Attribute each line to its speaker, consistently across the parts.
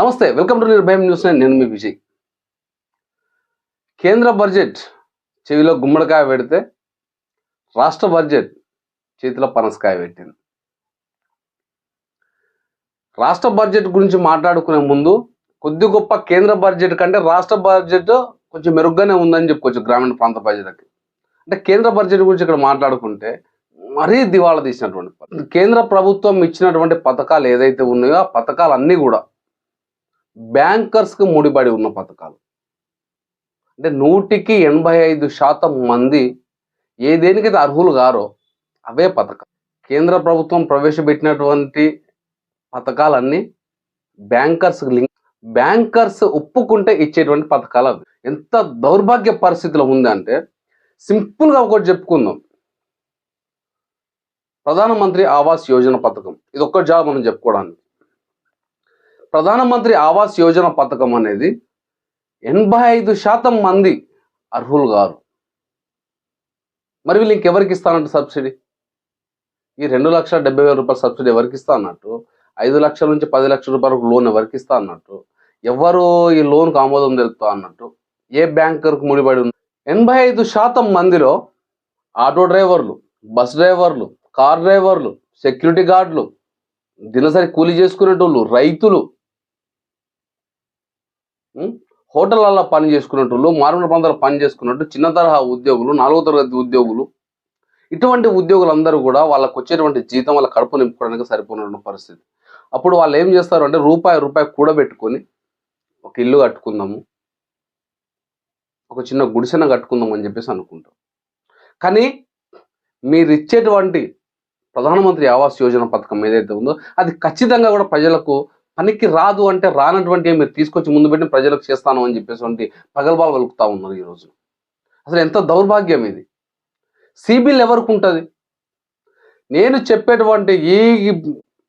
Speaker 1: నమస్తే welcome to నిర్భయం news నేను. మీ విజయ్. కేంద్ర బడ్జెట్ చెవిలో గుమ్మడికాయ పెడితే రాష్ట్ర బడ్జెట్ చేతిలో పనసకాయ పెట్టింది. రాష్ట్ర బడ్జెట్ గురించి మాట్లాడుకునే ముందు కొద్ది గొప్ప కేంద్ర బడ్జెట్ కంటే రాష్ట్ర బడ్జెట్ కొంచెం మెరుగ్గానే ఉందని చెప్పుకోవచ్చు గ్రామీణ ప్రాంత ప్రజలకి. అంటే కేంద్ర బడ్జెట్ గురించి ఇక్కడ మాట్లాడుకుంటే మరీ దివాళా తీసినటువంటి కేంద్ర ప్రభుత్వం ఇచ్చినటువంటి పథకాలు ఏదైతే ఉన్నాయో ఆ పథకాలు అన్నీ కూడా బ్యాంకర్స్కి ముడిపడి ఉన్న పథకాలు. అంటే నూటికి ఎనభై ఐదు శాతం మంది ఏ దేనికైతే అర్హులు గారో అవే పథకాలు. కేంద్ర ప్రభుత్వం ప్రవేశపెట్టినటువంటి పథకాలన్నీ బ్యాంకర్స్ లింక్ బ్యాంకర్స్ ఒప్పుకుంటే ఇచ్చేటువంటి పథకాలు అవి. ఎంత దౌర్భాగ్య పరిస్థితిలో ఉందంటే సింపుల్గా ఒకటి చెప్పుకుందాం. ప్రధానమంత్రి ఆవాస్ యోజన పథకం. ఇది ఒక్క జాబ్ మనం చెప్పుకోవడానికి. ప్రధానమంత్రి ఆవాస్ యోజన పథకం అనేది ఎనభై ఐదు శాతం మంది అర్హులు గారు. మరి వీళ్ళు ఇంకెవరికి ఇస్తానంట సబ్సిడీ? ఈ రెండు లక్షల డెబ్బై వేల రూపాయల సబ్సిడీ ఎవరికి ఇస్తా అన్నట్టు ఐదు లక్షల నుంచి పది లక్షల రూపాయలకు లోన్ ఎవరికి ఇస్తా అన్నట్టు ఎవరు ఈ లోన్కు ఆమోదం తెలుపుతా అన్నట్టు ఏ బ్యాంకర్కు ముడిపడి ఉంది ఎనభై ఐదు శాతం మందిలో ఆటో డ్రైవర్లు బస్ డ్రైవర్లు కార్ డ్రైవర్లు సెక్యూరిటీ గార్డులు దినసరి కూలీ చేసుకునేటోళ్ళు రైతులు హోటళ్ళల్లో పని చేసుకునేటోళ్ళు మారుమూల ప్రాంతాల్లో పని చేసుకున్నట్టు చిన్న తరహా ఉద్యోగులు నాలుగో తరగతి ఉద్యోగులు ఇటువంటి ఉద్యోగులందరూ కూడా వాళ్ళకు వచ్చేటువంటి జీతం వాళ్ళ కడుపు నింపుకోవడానికి సరిపోయిన పరిస్థితి. అప్పుడు వాళ్ళు ఏం చేస్తారు అంటే రూపాయి రూపాయి కూడబెట్టుకొని ఒక ఇల్లు కట్టుకుందాము ఒక చిన్న గుడిసెన కట్టుకుందాం అని చెప్పేసి అనుకుంటాం కానీ మీరు ఇచ్చేటువంటి ప్రధానమంత్రి ఆవాస్ యోజన పథకం ఏదైతే ఉందో అది ఖచ్చితంగా కూడా ప్రజలకు పనికి రాదు అంటే రానటువంటి మీరు తీసుకొచ్చి ముందు పెట్టి ప్రజలకు చేస్తాను అని చెప్పేసి ప్రగల్భాలు పలుకుతా ఉన్నారు ఈరోజు అసలు ఎంత దౌర్భాగ్యం ఇది. సిబిల్ ఎవరికి ఉంటుంది? నేను చెప్పేటువంటి ఈ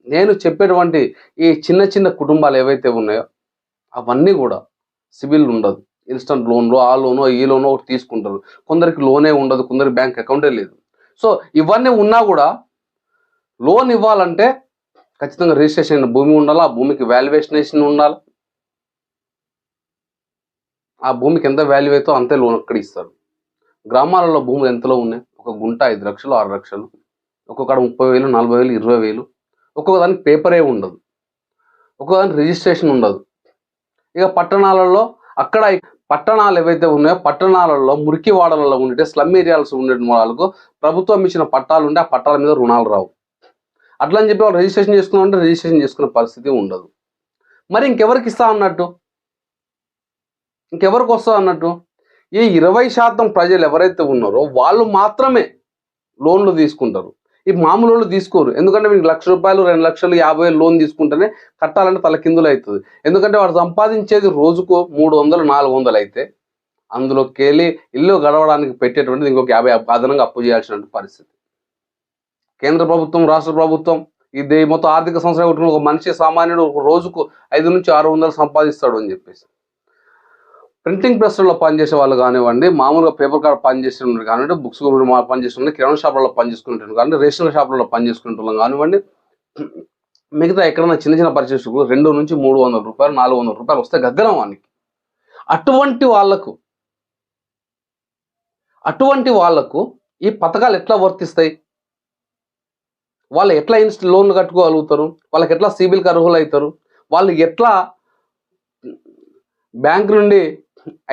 Speaker 1: నేను చెప్పేటువంటి ఈ చిన్న చిన్న కుటుంబాలు ఏవైతే ఉన్నాయో అవన్నీ కూడా సిబిల్ ఉండదు. ఇన్స్టంట్ లోన్లో ఆ లోనో ఈ లోనో ఒకటి తీసుకుంటారు. కొందరికి లోనే ఉండదు కొందరికి బ్యాంక్ అకౌంటే లేదు. సో ఇవన్నీ ఉన్నా కూడా లోన్ ఇవ్వాలంటే ఖచ్చితంగా రిజిస్ట్రేషన్ అయిన భూమి ఉండాలి? ఆ భూమికి వాల్యుయేషన్ ఉండాలి? ఆ భూమికి ఎంత వాల్యూ అయితే అంతే లోన్ అక్కడ ఇస్తారు. గ్రామాలలో భూములు ఎంతలో ఉన్నాయి? ఒక గుంట ఐదు లక్షలు ఆరు లక్షలు. ఒక్కొక్కడ ముప్పై వేలు నలభై వేలు ఇరవై వేలు. ఒక్కొక్క దానికి పేపరే ఉండదు. ఒక్కొక్క దానికి రిజిస్ట్రేషన్ ఉండదు. ఇక పట్టణాలలో అక్కడ పట్టణాలు ఏవైతే ఉన్నాయో పట్టణాలలో మురికి వాడలలో ఉండే స్లమ్ ఏరియాస్ ఉండే వాళ్ళకు ప్రభుత్వం ఇచ్చిన పట్టాలు ఉంటే ఆ పట్టాల మీద రుణాలు రావు. అట్లా అని చెప్పి వాళ్ళు రిజిస్ట్రేషన్ చేసుకున్నామంటే రిజిస్ట్రేషన్ చేసుకునే పరిస్థితి ఉండదు. మరి ఇంకెవరికి ఇస్తా అన్నట్టు? ఇంకెవరికి వస్తా అన్నట్టు? ఈ ఇరవై శాతం ప్రజలు ఎవరైతే ఉన్నారో వాళ్ళు మాత్రమే లోన్లు తీసుకుంటారు. ఈ మామూలు వాళ్ళు తీసుకోరు. ఎందుకంటే మీకు లక్ష రూపాయలు రెండు లక్షలు యాభై లోన్ తీసుకుంటేనే కట్టాలంటే తలకిందులు అవుతుంది. ఎందుకంటే వాడు సంపాదించేది రోజుకు మూడు వందలు నాలుగు వందలు అయితే అందులోకి వెళ్ళి ఇల్లు గడవడానికి పెట్టేటువంటిది ఇంకొక యాభై అదనంగా అప్పు చేయాల్సిన పరిస్థితి. కేంద్ర ప్రభుత్వం రాష్ట్ర ప్రభుత్వం ఇది మొత్తం ఆర్థిక సంవత్సరం ఒక మనిషి సామాన్యుడు ఒక రోజుకు ఐదు నుంచి ఆరు వందలు సంపాదిస్తాడు అని చెప్పేసి. ప్రింటింగ్ ప్రెస్లలో పనిచేసే వాళ్ళు కానివ్వండి మామూలుగా పేపర్ కార్డ్ పనిచేసే కానివ్వండి బుక్స్ పనిచేస్తుండే కిరాణా షాపులలో పనిచేసుకునే కానీ రేషన్ షాపులలో పనిచేసుకునే కానివ్వండి మిగతా ఎక్కడైనా చిన్న చిన్న పరిచయకు రెండు నుంచి మూడు వందల రూపాయలు నాలుగు వందల రూపాయలు వస్తే గగ్గరం వానికి. అటువంటి వాళ్ళకు అటువంటి వాళ్ళకు ఈ పథకాలు ఎట్లా వర్తిస్తాయి? వాళ్ళు ఎట్లా ఇన్స్ట్ లోన్లు కట్టుకోగలుగుతారు? వాళ్ళకి ఎట్లా సిబిల్కి అర్హులు అవుతారు వాళ్ళు ఎట్లా బ్యాంక్ నుండి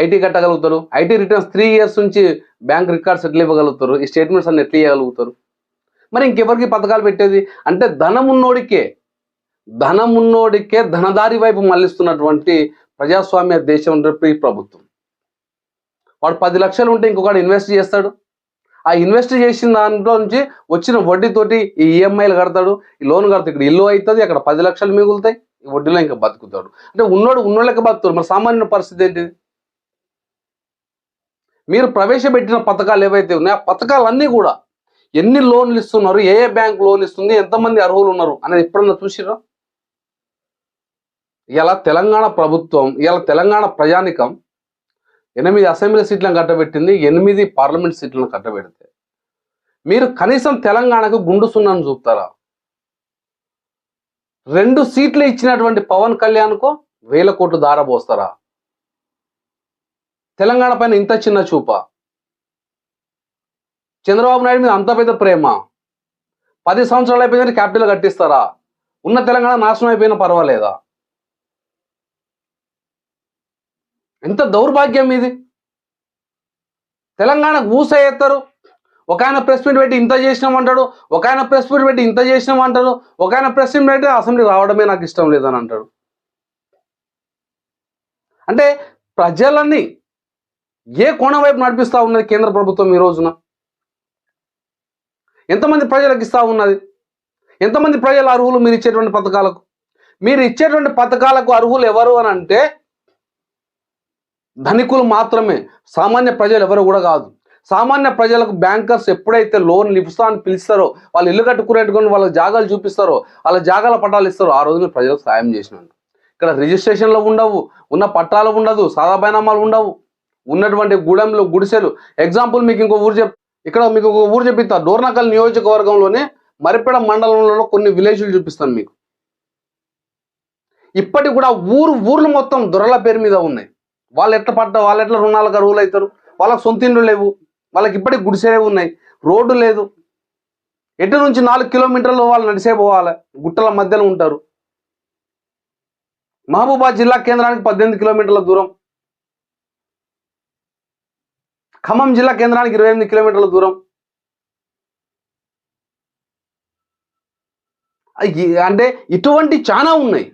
Speaker 1: ఐటీ కట్టగలుగుతారు? ఐటీ రిటర్న్స్ త్రీ ఇయర్స్ నుంచి బ్యాంక్ రికార్డ్స్ ఎట్లా ఇవ్వగలుగుతారు? ఈ స్టేట్మెంట్స్ అన్ని ఎట్లా ఇవ్వగలుగుతారు? మరి ఇంకెవరికి పథకాలు పెట్టేది? అంటే ధనం ఉన్నోడికే ధనం ఉన్నోడికే ధనదారి వైపు మళ్ళిస్తున్నటువంటి ప్రజాస్వామ్య దేశం ఈ ప్రభుత్వం. వాడు పది లక్షలు ఉంటే ఇంకొకటి ఇన్వెస్ట్ చేస్తాడు. ఆ ఇన్వెస్ట్ చేసిన దాంట్లో నుంచి వచ్చిన వడ్డీతోటి ఈ ఈఎంఐలు కడతాడు ఈ లోన్ కడతాడు. ఇక్కడ ఇల్లు అవుతుంది అక్కడ పది లక్షలు మిగులుతాయి ఈ వడ్డీలో ఇంకా బతుకుతాడు. అంటే ఉన్నోడు ఉన్నోళ్ళకి బతుకుతాడు. మరి సామాన్య పరిస్థితి ఏంటిది మీరు ప్రవేశపెట్టిన పథకాలు ఏవైతే ఉన్నాయో ఆ పథకాలన్నీ కూడా ఎన్ని లోన్లు ఇస్తున్నారు ఏ ఏ బ్యాంక్ లోన్ ఇస్తుంది ఎంతమంది అర్హులు ఉన్నారు అనేది ఎప్పుడన్నా చూసిరా ఇలా తెలంగాణ ప్రభుత్వం ఇలా తెలంగాణ ప్రజానికం ఎనిమిది అసెంబ్లీ సీట్లను కట్టబెట్టింది ఎనిమిది పార్లమెంట్ సీట్లను కట్టబెడితే. మీరు కనీసం తెలంగాణకు గుండు సున్నాను చూపుతారా? రెండు సీట్లు ఇచ్చినటువంటి పవన్ కళ్యాణ్కు వేల కోట్లు దారబోస్తారా? తెలంగాణ పైన ఇంత చిన్న చూప? చంద్రబాబు నాయుడు మీద అంత పెద్ద ప్రేమ? పది సంవత్సరాలు అయిపోయిందని క్యాపిటల్ కట్టిస్తారా? ఉన్న తెలంగాణ నాశనం అయిపోయినా పర్వాలేదా? ఎంత దౌర్భాగ్యం ఇది? తెలంగాణ ఊస ఎత్తారు. ఒక ఆయన ప్రెస్ మీట్ పెట్టి ఇంత చేసినాం అంటాడు ఒక ఆయన ప్రెస్ మీట్ పెట్టి ఇంత చేసినాం అంటాడు ఒక ఆయన ప్రెస్ మీట్ పెట్టి అసెంబ్లీ రావడమే నాకు ఇష్టం లేదని అంటాడు. అంటే ప్రజలని ఏ కోణం వైపు నడిపిస్తూ ఉన్నది కేంద్ర ప్రభుత్వం ఈ రోజున? ఎంతమంది ప్రజలకు ఇస్తూ ఉన్నది? ఎంతమంది ప్రజల అర్హులు మీరు ఇచ్చేటువంటి పథకాలకు? మీరు ఇచ్చేటువంటి పథకాలకు అర్హులు ఎవరు అని అంటే ధనికులు మాత్రమే. సామాన్య ప్రజలు ఎవరు కూడా కాదు. సామాన్య ప్రజలకు బ్యాంకర్స్ ఎప్పుడైతే లోన్ ఇస్తా అని పిలుస్తారో వాళ్ళు ఇల్లు కట్టుకునేట్టుకొని వాళ్ళ జాగాలు చూపిస్తారో వాళ్ళ జాగాల పట్టాలు ఇస్తారో ఆ రోజు మీరు ప్రజలకు సాయం చేసినాను ఇక్కడ రిజిస్ట్రేషన్లు ఉండవు ఉన్న పట్టాలు ఉండదు సాదా బైనామాలు ఉండవు. ఉన్నటువంటి గూడెంలు గుడిసెలు. ఎగ్జాంపుల్ మీకు ఇంకో ఊరు చెప్ ఇక్కడ మీకు ఒక ఊరు చెప్పిస్తా. డోర్నకల్ నియోజకవర్గంలోనే మరిపెడ మండలంలో కొన్ని విలేజ్లు చూపిస్తాను మీకు. ఇప్పటికి కూడా ఊరు ఊర్లు మొత్తం దొరల పేరు మీద ఉన్నాయి. వాళ్ళు ఎట్లా పట్ట వాళ్ళు ఎట్లా రుణాలకు అరువులు అవుతారు? వాళ్ళకి సొంత ఇండ్లు లేవు. వాళ్ళకి ఇప్పటికి గుడిసెలే ఉన్నాయి. రోడ్డు లేదు. ఎటు నుంచి నాలుగు కిలోమీటర్లు వాళ్ళు నడిసే పోవాలి? గుట్టల మధ్యలో ఉంటారు. మహబూబాద్ జిల్లా కేంద్రానికి పద్దెనిమిది కిలోమీటర్ల దూరం. ఖమ్మం జిల్లా కేంద్రానికి ఇరవై ఎనిమిది కిలోమీటర్ల దూరం. అంటే ఇటువంటి చాలా ఉన్నాయి.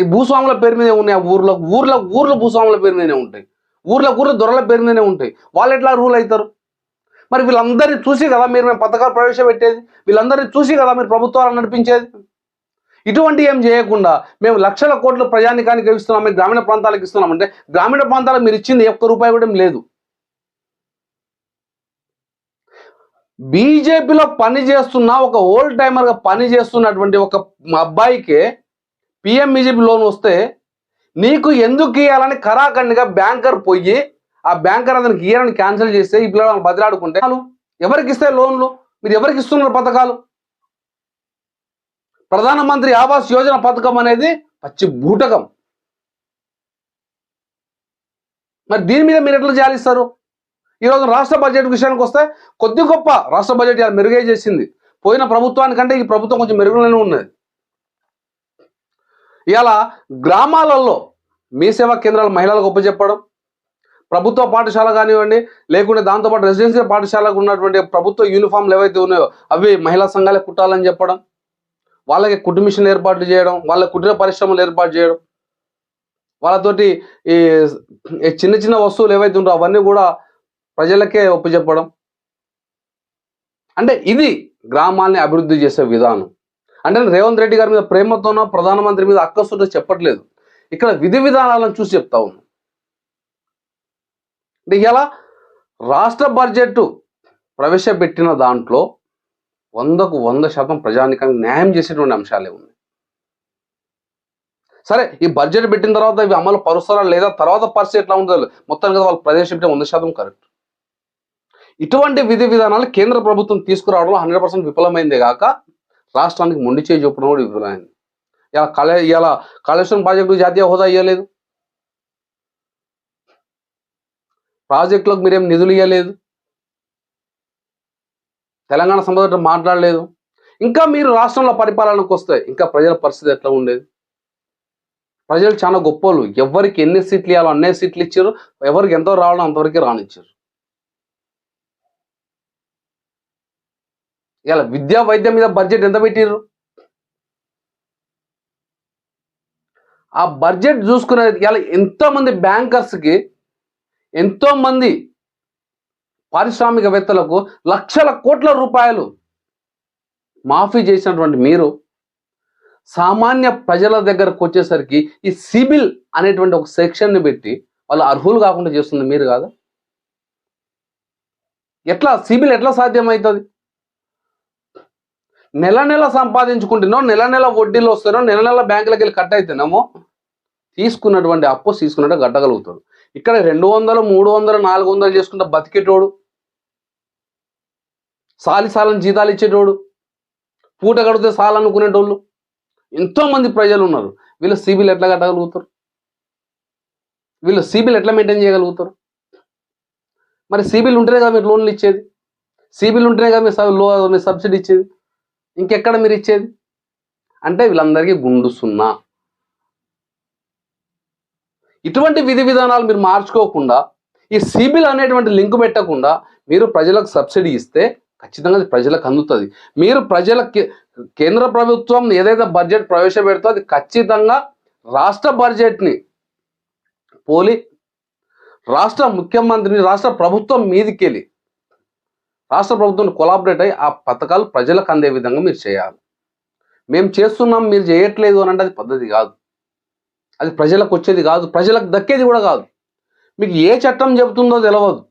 Speaker 1: ఈ భూస్వాముల పేరు మీదే ఉన్నాయి ఆ ఊర్లో. ఊర్లో ఊర్లో భూస్వాముల పేరు మీదనే ఉంటాయి. ఊర్లో ఊర్లో దొరల పేరు మీదనే ఉంటాయి. వాళ్ళు ఎట్లా రూల్ అవుతారు? మరి వీళ్ళందరినీ చూసి కదా మీరు మేము పథకాలు ప్రవేశపెట్టేది? వీళ్ళందరినీ చూసి కదా మీరు ప్రభుత్వాలు నడిపించేది? ఇటువంటి ఏం చేయకుండా మేము లక్షల కోట్లు ప్రజానికానికి ఇస్తున్నాం మేము గ్రామీణ ప్రాంతాలకు ఇస్తున్నామంటే గ్రామీణ ప్రాంతాలకు మీరు ఇచ్చింది ఒక్క రూపాయి ఇవ్వడం లేదు. బీజేపీలో పని చేస్తున్న ఒక ఓల్డ్ టైమర్గా పని చేస్తున్నటువంటి ఒక అబ్బాయికి పిఎం బీజేపీ లోన్ వస్తే నీకు ఎందుకు ఇవ్వాలని కరాఖండిగా బ్యాంకర్ పోయి ఆ బ్యాంకర్ అతనికి ఇయ్యాలని క్యాన్సిల్ చేస్తే ఈ పిల్లలు బదిలాడుకుంటే ఎవరికి ఇస్తే లోన్లు? మీరు ఎవరికి ఇస్తున్నారు పథకాలు? ప్రధానమంత్రి ఆవాస్ యోజన పథకం అనేది పచ్చి బూటకం. మరి దీని మీద మీరు ఎట్లా జాలిస్తారు? ఈరోజు రాష్ట్ర బడ్జెట్ విషయానికి వస్తే కొద్ది గొప్ప రాష్ట్ర బడ్జెట్ ఇలా మెరుగై చేసింది. పోయిన ప్రభుత్వానికంటే ఈ ప్రభుత్వం కొంచెం మెరుగులోనే ఉన్నది. ఇవాళ గ్రామాలలో మీ సేవా కేంద్రాలు మహిళలకు ఉపచెప్పడం ప్రభుత్వ పాఠశాల కానివ్వండి లేకుంటే దాంతోపాటు రెసిడెన్షియల్ పాఠశాలకు ఉన్నటువంటి ప్రభుత్వ యూనిఫామ్లు ఏవైతే ఉన్నాయో అవి మహిళా సంఘాలే కుట్టాలని చెప్పడం వాళ్ళకి కుటుంబిషన్ ఏర్పాటు చేయడం వాళ్ళ కుటీర పరిశ్రమలు ఏర్పాటు చేయడం వాళ్ళతోటి ఈ చిన్న చిన్న వస్తువులు ఏవైతే ఉంటాయో అవన్నీ కూడా ప్రజలకే ఒప్పచెప్పడం అంటే ఇది గ్రామాన్ని అభివృద్ధి చేసే విధానం. అంటే రేవంత్ రెడ్డి గారి మీద ప్రేమతోనో ప్రధానమంత్రి మీద అక్కసుతో చెప్పట్లేదు. ఇక్కడ విధి విధానాలను చూసి చెప్తా ఉన్నాం. అంటే ఇలా రాష్ట్ర బడ్జెట్ ప్రవేశపెట్టిన దాంట్లో వందకు వంద శాతం ప్రజానికానికి న్యాయం చేసేటువంటి అంశాలే ఉన్నాయి. సరే ఈ బడ్జెట్ పెట్టిన తర్వాత ఇవి అమలు పరుస్తారా లేదా? తర్వాత పరిస్థితి ఎట్లా ఉంటుందో మొత్తం కదా వాళ్ళు ప్రవేశపెట్టిన వంద శాతం కరెక్ట్. ఇటువంటి విధి విధానాలు కేంద్ర ప్రభుత్వం తీసుకురావడంలో హండ్రెడ్ పర్సెంట్ విఫలమైందే కాక రాష్ట్రానికి మొండి చేయి చూపడం కూడా విఫలమైంది ఇలా కళ ఇలా కాళేశ్వరం ప్రాజెక్టు జాతీయ హోదా ఇవ్వలేదు ప్రాజెక్టులకు మీరేం నిధులు ఇవ్వలేదు తెలంగాణ సంబంధించిన మాట్లాడలేదు. ఇంకా మీరు రాష్ట్రంలో పరిపాలనకు వస్తే ఇంకా ప్రజల పరిస్థితి ఎట్లా ఉండేది? ప్రజలు చాలా గొప్పలు ఎవరికి ఎన్ని సీట్లు ఇవ్వాలో అన్నే సీట్లు ఇచ్చారు. ఎవరికి ఎంతో రావాలో అంతవరకు రానిచ్చారు. ఇలా విద్యా వైద్యం మీద బడ్జెట్ ఎంత పెట్టిర్రు? ఆ బడ్జెట్ చూసుకునే ఇలా ఎంతోమంది బ్యాంకర్స్కి ఎంతోమంది పారిశ్రామికవేత్తలకు లక్షల కోట్ల రూపాయలు మాఫీ చేసినటువంటి మీరు సామాన్య ప్రజల దగ్గరకు వచ్చేసరికి ఈ సిబిల్ అనేటువంటి ఒక సెక్షన్ని పెట్టి వాళ్ళు అర్హులు కాకుండా చేస్తుంది మీరు కాదా? ఎట్లా సిబిల్ ఎట్లా సాధ్యమవుతుంది? నెల నెల సంపాదించుకుంటున్నావు నెల నెల వడ్డీలు వస్తారో నెల నెల బ్యాంకులకు వెళ్ళి కట్ అవుతున్నామో తీసుకున్నటువంటి అప్పు తీసుకున్నట్టు గట్టగలుగుతాడు ఇక్కడ రెండు వందలు మూడు వందలు నాలుగు వందలు చేసుకుంటే బతికేటోడు సాలి సాలని జీతాలు ఇచ్చేటోడు పూట కడితే సాలనుకునేటోళ్ళు ఎంతోమంది ప్రజలు ఉన్నారు. వీళ్ళు సిబిల్ ఎట్లా కట్టగలుగుతారు? వీళ్ళు సిబిల్ ఎట్లా మెయింటైన్ చేయగలుగుతారు? మరి సిబిల్ ఉంటేనే కదా మీరు లోన్లు ఇచ్చేది? సిబిల్ ఉంటేనే కదా మీరు లో మీరు సబ్సిడీ ఇచ్చేది? ఇంకెక్కడ మీరు ఇచ్చేది? అంటే వీళ్ళందరికీ గుండు సున్నా. ఇటువంటి విధి విధానాలు మీరు మార్చుకోకుండా ఈ సిబిల్ అనేటువంటి లింక్ పెట్టకుండా మీరు ప్రజలకు సబ్సిడీ ఇస్తే ఖచ్చితంగా అది ప్రజలకు అందుతుంది. మీరు ప్రజల కేంద్ర ప్రభుత్వం ఏదైతే బడ్జెట్ ప్రవేశపెడుతో అది ఖచ్చితంగా రాష్ట్ర బడ్జెట్ని పోలి రాష్ట్ర ముఖ్యమంత్రిని రాష్ట్ర ప్రభుత్వం మీదికెళ్ళి రాష్ట్ర ప్రభుత్వం కొలాబరేట్ అయ్యి ఆ పథకాలు ప్రజలకు అందే విధంగా మీరు చేయాలి. మేము చేస్తున్నాం మీరు చేయట్లేదు అని అంటే అది పద్ధతి కాదు. అది ప్రజలకు వచ్చేది కాదు ప్రజలకు దక్కేది కూడా కాదు. మీకు ఏ చట్టం చెబుతుందో తెలియదు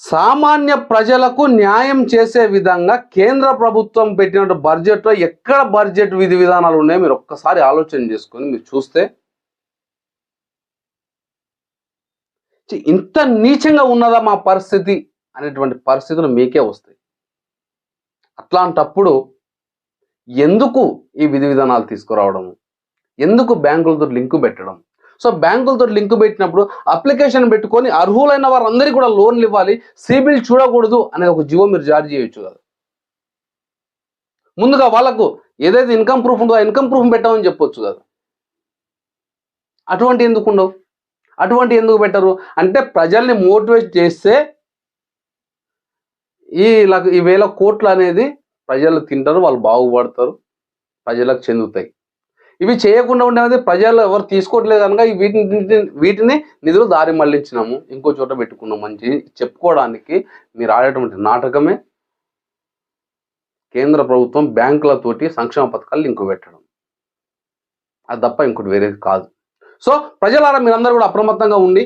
Speaker 1: సామాన్య ప్రజలకు న్యాయం చేసే విధంగా కేంద్ర ప్రభుత్వం పెట్టిన బడ్జెట్లో ఎక్కడ బడ్జెట్ విధి విధానాలు ఉన్నాయో మీరు ఒక్కసారి ఆలోచన చేసుకొని మీరు చూస్తే ఇంత నీచంగా ఉన్నదా మా పరిస్థితి అనేటువంటి పరిస్థితులు మీకే వస్తాయి. అట్లాంటప్పుడు ఎందుకు ఈ విధి విధానాలు తీసుకురావడం ఎందుకు బ్యాంకులతో లింకు పెట్టడం? సో బ్యాంకులతో లింకు పెట్టినప్పుడు అప్లికేషన్ పెట్టుకొని అర్హులైన వారందరికీ కూడా లోన్లు ఇవ్వాలి సిబిల్ చూడకూడదు అనే ఒక జీవో మీరు జారీ చేయొచ్చు కదా. ముందుగా వాళ్ళకు ఏదైతే ఇన్కమ్ ప్రూఫ్ ఉందో ఇన్కమ్ ప్రూఫ్ పెట్టామని చెప్పొచ్చు కదా. అటువంటి ఎందుకు ఉండవు? అటువంటి ఎందుకు పెట్టరు? అంటే ప్రజల్ని మోటివేట్ చేస్తే ఈ ఈ వేల కోట్లు అనేది ప్రజలు తింటారు వాళ్ళు బాగుపడతారు ప్రజలకు చెందుతాయి. ఇవి చేయకుండా ఉండేది ప్రజలు ఎవరు తీసుకోవట్లేదు కనుక వీటిని వీటిని నిధులు దారి మళ్ళించినాము ఇంకో చోట పెట్టుకున్నాం అని చెప్పుకోవడానికి మీరు ఆడేటువంటి నాటకమే. కేంద్ర ప్రభుత్వం బ్యాంకులతోటి సంక్షేమ పథకాలు లింకు పెట్టడం. అది తప్ప ఇంకోటి వేరేది కాదు. సో ప్రజలారా మీరందరూ కూడా అప్రమత్తంగా ఉండి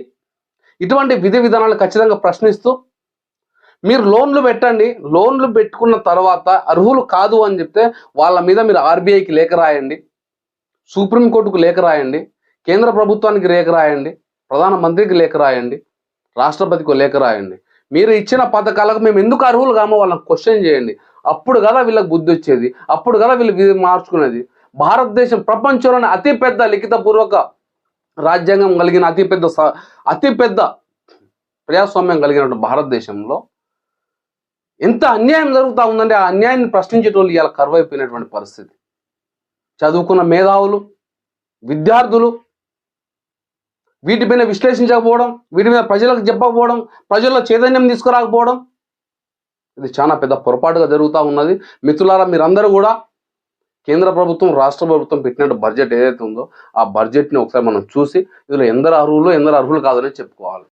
Speaker 1: ఇటువంటి విధి విధానాలు ఖచ్చితంగా ప్రశ్నిస్తూ మీరు లోన్లు పెట్టండి. లోన్లు పెట్టుకున్న తర్వాత అర్హులు కాదు అని చెప్తే వాళ్ళ మీద మీరు ఆర్బీఐకి లేఖ రాయండి. సుప్రీంకోర్టుకు లేఖ రాయండి. కేంద్ర ప్రభుత్వానికి లేఖ రాయండి. ప్రధానమంత్రికి లేఖ రాయండి. రాష్ట్రపతికి లేఖ రాయండి. మీరు ఇచ్చిన పథకాలకు మేము ఎందుకు అర్హులు కామో వాళ్ళని క్వశ్చన్ చేయండి. అప్పుడు కదా వీళ్ళకి బుద్ధి వచ్చేది. అప్పుడు కదా వీళ్ళు మార్చుకునేది. భారతదేశం ప్రపంచంలోనే అతిపెద్ద లిఖితపూర్వక రాజ్యాంగం కలిగిన అతిపెద్ద స- అతిపెద్ద ప్రజాస్వామ్యం కలిగిన భారతదేశంలో ఎంత అన్యాయం జరుగుతూ ఉందంటే ఆ అన్యాయాన్ని ప్రశ్నించేటోళ్ళు ఇవాళ కరువైపోయినటువంటి పరిస్థితి. చదువుకున్న మేధావులు విద్యార్థులు వీటిపైన విశ్లేషించకపోవడం వీటి మీద ప్రజలకు చెప్పకపోవడం ప్రజల్లో చైతన్యం తీసుకురాకపోవడం ఇది చాలా పెద్ద పొరపాటుగా జరుగుతూ ఉన్నది. మిత్రులారా మీరందరూ కూడా కేంద్ర ప్రభుత్వం రాష్ట్ర ప్రభుత్వం పెట్టినట్టు బడ్జెట్ ఏదైతే ఉందో ఆ బడ్జెట్ని ఒకసారి మనం చూసి ఇందులో ఎందరు అర్హులు ఎందరు అర్హులు కాదని చెప్పుకోవాలి.